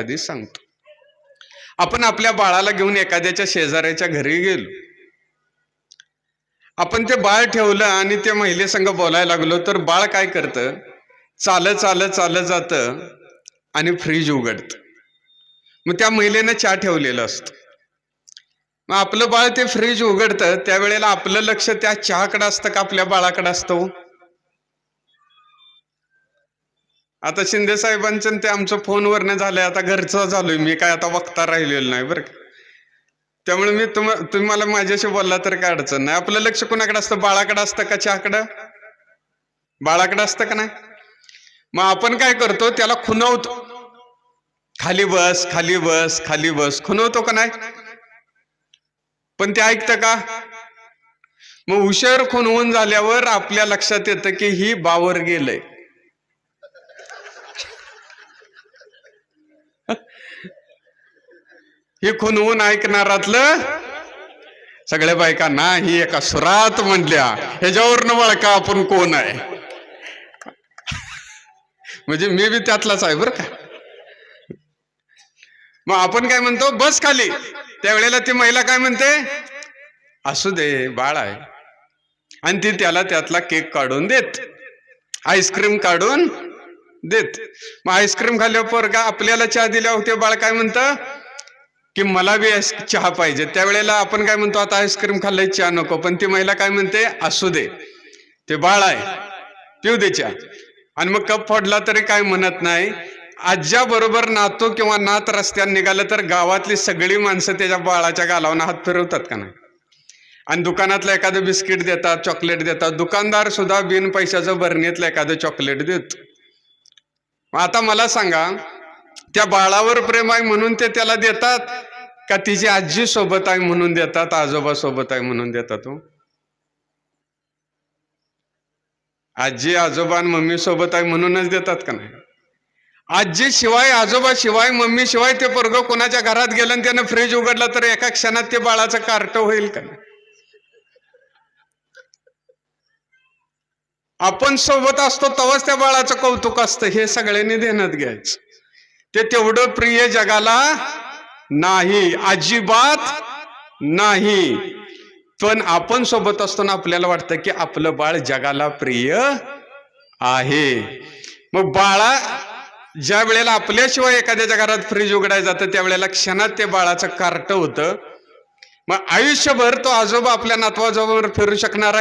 कधी सांगतो. आपण आपल्या बाळाला घेऊन एखाद्याच्या शेजाऱ्याच्या घरी गेलो. आपण ते बाळ ठेवलं आणि त्या महिलेसंग बोलायला लागलो तर बाळ काय करतं? चालत चालत चालत जातं आणि फ्रीज उघडतं. मग त्या महिलेनं चहा ठेवलेलं असतं. मग आपलं बाळ ते फ्रीज उघडतं त्यावेळेला आपलं लक्ष त्या चहाकडे असतं का आपल्या बाळाकडे असतं हो? आता शिंदे साहेबांचं ते आमचं फोनवरनं झालंय आता घरचं झालोय मी काय आता वक्ता राहिलेलो नाही बरं का. त्यामुळे मी तुम तुम्ही मला माझ्याशी बोलला तर काय अडचण नाही. आपलं लक्ष कोणाकडे असतं? बाळाकडे असतं का चहाकडं? बाळाकडे असतं का नाही? मग आपण काय करतो? त्याला खुनवतो खाली बस खाली बस खाली बस. खुनवतो का नाही? पण ते ऐकतं का? मग उशीर खुनवून झाल्यावर आपल्या लक्षात येतं की ही बावर गेलंय. हे खुनवून ऐकणारातलं सगळ्या बायकांना ही एका सुरात म्हणल्या ह्याच्यावरनं वळका आपण कोण आहे? म्हणजे मी बी त्यातलाच आहे बरं का. मग आपण काय म्हणतो बस खाली. त्यावेळेला ती महिला काय म्हणते असू दे बाळ आहे. आणि ती त्याला त्यातला केक काढून देत. आईस्क्रीम काढून देत. मग आईस्क्रीम खाल्ल्यावर पोरगा आपल्याला चहा दिल्यावर होते बाळ काय म्हणतं? की मला बी आईस- चहा पाहिजे. त्यावेळेला आपण काय म्हणतो आता आईस्क्रीम खाल्लाय चहा नको. पण ती महिला काय म्हणते असू दे. ते बाळ आहे. पिऊ दे चहा. आणि मग कप फोडला तरी काय म्हणत नाही. आज्या बरोबर नातो किंवा नात रस्त्याने निघालं तर गावातली सगळी माणसं त्याच्या बाळाच्या गालावना हात फिरवतात का नाही? आणि दुकानातलं एखादं बिस्किट देतात चॉकलेट देतात. दुकानदार सुद्धा बिन पैशाचं भरणीतलं एखादं चॉकलेट देतो. आता मला सांगा त्या बाळावर प्रेम आहे म्हणून ते त्याला देतात का तिची आजी सोबत आहे म्हणून देतात आजोबा सोबत आहे म्हणून देतात हो? आजी आजोबा आणि मम्मी सोबत आहे म्हणूनच देतात का नाही? आजी शिवाय आजोबा शिवाय मम्मी शिवाय ते पोरग कोणाच्या घरात गेलं आणि त्यानं फ्रीज उघडला तर एका क्षणात ते बाळाचं कार्ट होईल का नाही? आपण सोबत असतो तेव्हाच त्या बाळाचं कौतुक असतं. हे सगळ्यांनी ध्यानात घ्यायचं. ते तेवढं प्रिय जगाला नाही अजिबात नाही. पण आपण सोबत असताना आपल्याला वाटतं की आपलं बाळ जगाला प्रिय आहे. मग बाळा ज्या वेळेला आपल्याशिवाय एखाद्या घरात फ्रीज उघडायला जातं त्यावेळेला क्षणात ते बाळाचं कार्ट होतं. मग आयुष्यभर तो आजोबा आपल्या नातवाजोबावर फिरू शकणार आहे